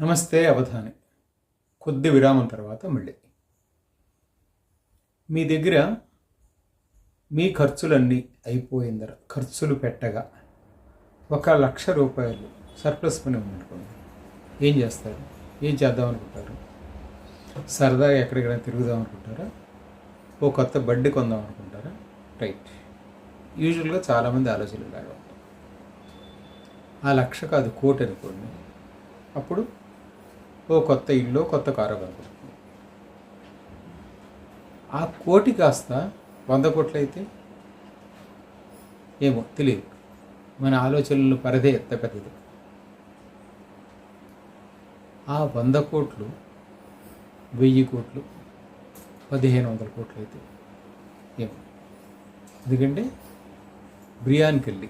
నమస్తే అవధాని. కొద్ది విరామం తర్వాత మళ్ళీ. మీ దగ్గర మీ ఖర్చులన్నీ అయిపోయిన ఖర్చులు పెట్టగా ఒక లక్ష రూపాయలు సర్ప్లస్ పని ఉందనుకోండి. ఏం చేస్తారు? ఏం చేద్దాం అనుకుంటారు? సరదాగా ఎక్కడికైనా తిరుగుదాం అనుకుంటారా? ఓ కొత్త బండి కొందాం అనుకుంటారా? రైట్. యూజువల్గా చాలామంది ఆలోచనలు ఇలాగే ఆ లక్ష కాదు కోటి అనుకోండి. అప్పుడు ఓ కొత్త ఇల్లు కొత్త కారు కనుకుంటుంది ఆ కోటి కాస్త వంద కోట్లు అయితే? ఏమో తెలియదు మన ఆలోచనలు పరిధే ఎంత పెద్దది. ఆ వంద కోట్లు వెయ్యి కోట్లు పదిహేను వందల కోట్లు అయితే ఏమో. ఎందుకంటే బ్రియాన్కి వెళ్ళి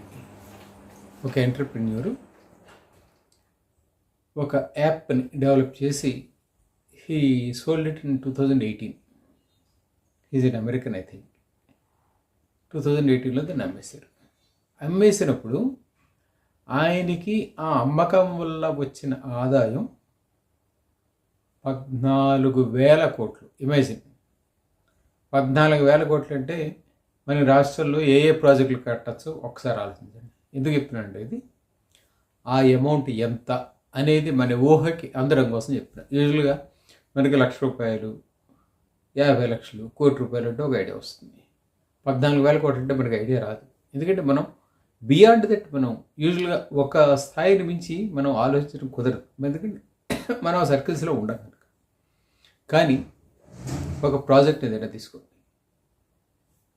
ఒక ఎంటర్ప్రెన్యూరు ఒక యాప్ని డెవలప్ చేసి he sold it in two thousand eighteen. Is in American I think two thousand ఎయిటీన్లో దాన్ని అమ్మేశారు. అమ్మేసినప్పుడు ఆయనకి ఆ అమ్మకం వల్ల వచ్చిన ఆదాయం పద్నాలుగు వేల కోట్లు. ఇమాజిన్ పద్నాలుగు వేల కోట్లు అంటే మన రాష్ట్రంలో ఏ ఏ ప్రాజెక్టులు కట్టచ్చు ఒకసారి ఆలోచించండి. ఎందుకు చెప్తున్నానంటే ఇది? ఆ అమౌంట్ ఎంత? అనేది మన ఊహకి అందడం కోసం చెప్తున్నా. యూజువల్గా మనకి లక్ష రూపాయలు యాభై లక్షలు కోటి రూపాయలు అంటే ఒక ఐడియా వస్తుంది. పద్నాలుగు వేల కోట్లు అంటే మనకి ఐడియా రాదు. ఎందుకంటే మనం బియాండ్ దట్ మనం యూజువల్గా ఒక స్థాయిని మించి మనం ఆలోచించడం కుదరదు. ఎందుకంటే మనం ఆ సర్కిల్స్లో ఉండం కనుక. కానీ ఒక ప్రాజెక్ట్ ఏదైనా తీసుకోండి.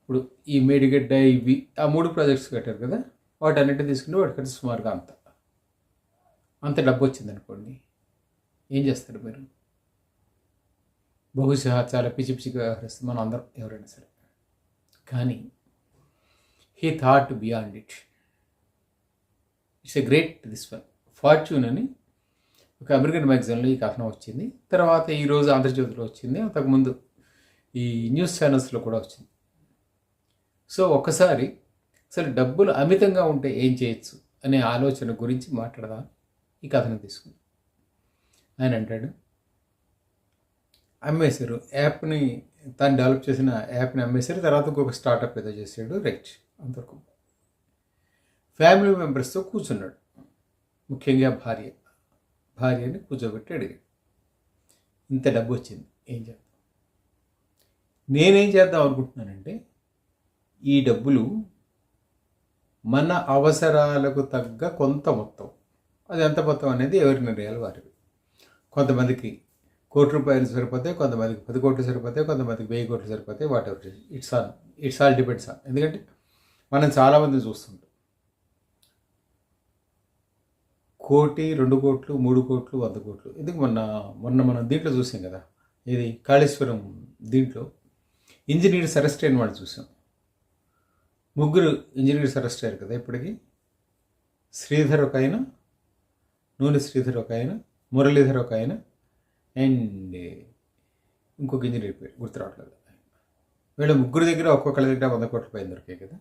ఇప్పుడు ఈ మేడిగడ్డ ఇవి ఆ మూడు ప్రాజెక్ట్స్ కట్టారు కదా వాటి వాటన్నిటిని తీసుకుంటే వాటి సుమారుగా అంతా. అంత డబ్బు వచ్చింది అనుకోండి ఏం చేస్తారు మీరు? బహుశా చాలా పిచ్చి పిచ్చిగా వ్యవహరిస్తే మనం అందరం ఎవరైనా సరే. కానీ he thought beyond it. It's a great this one. Fortune అని ఒక అమెరికన్ మ్యాగజైన్లో ఈ కథనం వచ్చింది తర్వాత ఈరోజు ఆంధ్రజ్యోతిలో వచ్చింది. అంతకుముందు ఈ న్యూస్ ఛానల్స్లో కూడా వచ్చింది. సో ఒక్కసారి అసలు డబ్బులు అమితంగా ఉంటే ఏం చేయొచ్చు అనే ఆలోచన గురించి మాట్లాడదాం. ఈ కథను తీసుకుని ఆయన అంటాడు అమ్మేశారు యాప్ని తను డెవలప్ చేసిన యాప్ని అమ్మేశారు తర్వాత ఇంకొక స్టార్టప్ ఏదో చేశాడు రైట్ అంతవరకు. ఫ్యామిలీ మెంబర్స్తో కూర్చున్నాడు. ముఖ్యంగా భార్య. భార్యని కూర్చోబెట్టి అడిగాడు ఇంత డబ్బు వచ్చింది ఏం చేద్దాం? నేనేం చేద్దాం అనుకుంటున్నానంటే ఈ డబ్బులు మన అవసరాలకు తగ్గ కొంత మొత్తం అది ఎంత మొత్తం అనేది ఎవరి నిర్ణయాలు వారివి. కొంతమందికి కోటి రూపాయలు సరిపోతాయి కొంతమందికి పది కోట్లు సరిపోతాయి కొంతమందికి వెయ్యి కోట్లు సరిపోతాయి whatever it's on it's all depends on ఎందుకంటే మనం చాలామంది చూస్తుంటాం. కోటి రెండు కోట్లు మూడు కోట్లు వంద కోట్లు. ఎందుకు మొన్న మొన్న మనం దీంట్లో చూసాం కదా? ఇది కాళేశ్వరం దీంట్లో ఇంజనీర్స్ అరెస్ట్ అయిన వాళ్ళు చూసాం. ముగ్గురు ఇంజనీర్స్ అరెస్ట్ అయ్యారు కదా ఇప్పటికీ? శ్రీధర్ ఒక ఆయన నూనె శ్రీధర్ ఒక ఆయన మురళీధర్ ఒక ఆయన అండ్ ఇంకొక ఇంజనీర్ పేరు గుర్తు రావట్లేదు. వీళ్ళ ముగ్గురు దగ్గర ఒక్కొక్కరి దగ్గర వంద కోట్ల పైన దొరికాయి కదా.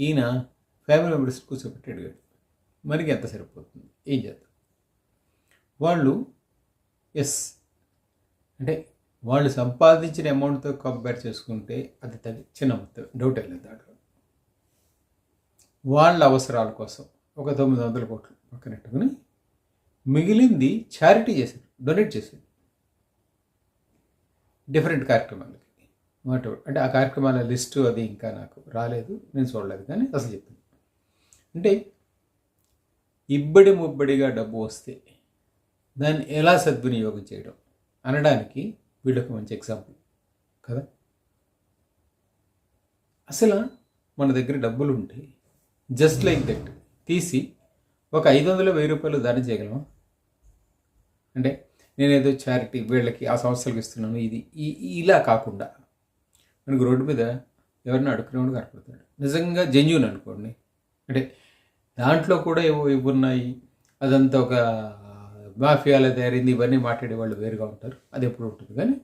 ఈయన ఫ్యామిలీ మెంబర్స్ కూర్చోబెట్టి అడిగాడు మనకి ఎంత సరిపోతుంది? ఏం చేద్దాం? వాళ్ళు ఎస్ అంటే వాళ్ళు సంపాదించిన అమౌంట్తో కంపేర్ చేసుకుంటే అది తగ్గి చిన్న మొత్తం డౌట్ లేదు దాంట్లో. వాళ్ళ అవసరాల కోసం ఒక తొమ్మిది వందల కోట్లు. పక్కనెట్టుకుని మిగిలింది చారిటీ చేశారు డొనేట్ చేశారు డిఫరెంట్ కార్యక్రమాలకి. వాట్ అంటే ఆ కార్యక్రమాల లిస్టు అది ఇంకా నాకు రాలేదు నేను చూడలేదు కానీ అసలు చెప్తాను అంటే ఇబ్బడి ముబ్బడిగా డబ్బు వస్తే దాన్ని ఎలా సద్వినియోగం చేయడం అనడానికి వీళ్ళొక మంచి ఎగ్జాంపుల్ కదా? అసలు మన దగ్గర డబ్బులు ఉంటే జస్ట్ లైక్ దట్ తీసి ఒక ఐదు వందలు వెయ్యి రూపాయలు దానం చేయగలమా? అంటే నేనేదో చారిటీ వీళ్ళకి ఆ సంస్థలకు ఇస్తున్నాను ఇది ఈ- ఇలా కాకుండా మనకు రోడ్డు మీద ఎవరిని అడుక్కునేవాడు కనపడతాడు. నిజంగా జెన్యున్ అనుకోండి. అంటే దాంట్లో కూడా ఏవో ఇవి ఉన్నాయి. అదంతా ఒక మాఫియాలో తయారైంది ఇవన్నీ మాట్లాడే వాళ్ళు వేరుగా ఉంటారు. అది ఎప్పుడు ఉంటుంది. కానీ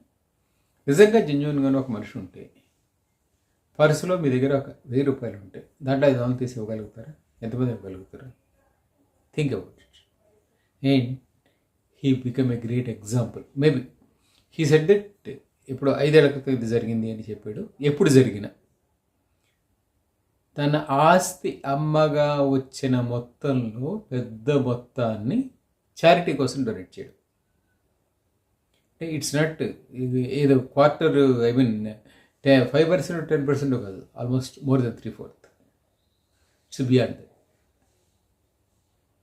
నిజంగా జెన్యున్గానే ఒక మనిషి ఉంటే పర్సులో మీ దగ్గర ఒక వెయ్యి రూపాయలు ఉంటే దాంట్లో ఐదు వందలు తీసి ఇవ్వగలుగుతారా? ఎంతమంది ఇవ్వగలుగుతారా? Think about it and he become a great example maybe he said that ఇప్పుడు ఐదేళ్ళ క్రితం ఇది జరిగింది అని చెప్పాడు. ఎప్పుడు జరిగిన తన ఆస్తి అమ్మగా వచ్చిన మొత్తంలో పెద్ద మొత్తాన్ని చారిటీ కోసం డొనేట్ చేయడం. అంటే ఇట్స్ నాట్ ఇది ఏదో quarter I mean five percent ten percent కాదు. Almost more than three fourth it's beyond that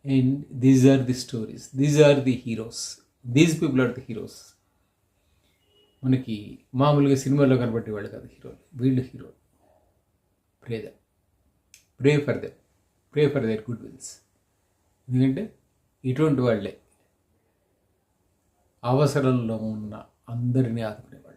and these are the stories these are the heroes these people are the heroes మనకి మామూలుగా సినిమాలో కనబడే వాళ్ళు కాదు హీరోలు. వీళ్ళు హీరోలు. Pray the pray for them pray for their good wills ఎందుకంటే ఇటువంటి వాళ్ళే. అవసరంలో ఉన్న అందరినీ ఆదుకునేవాళ్ళు.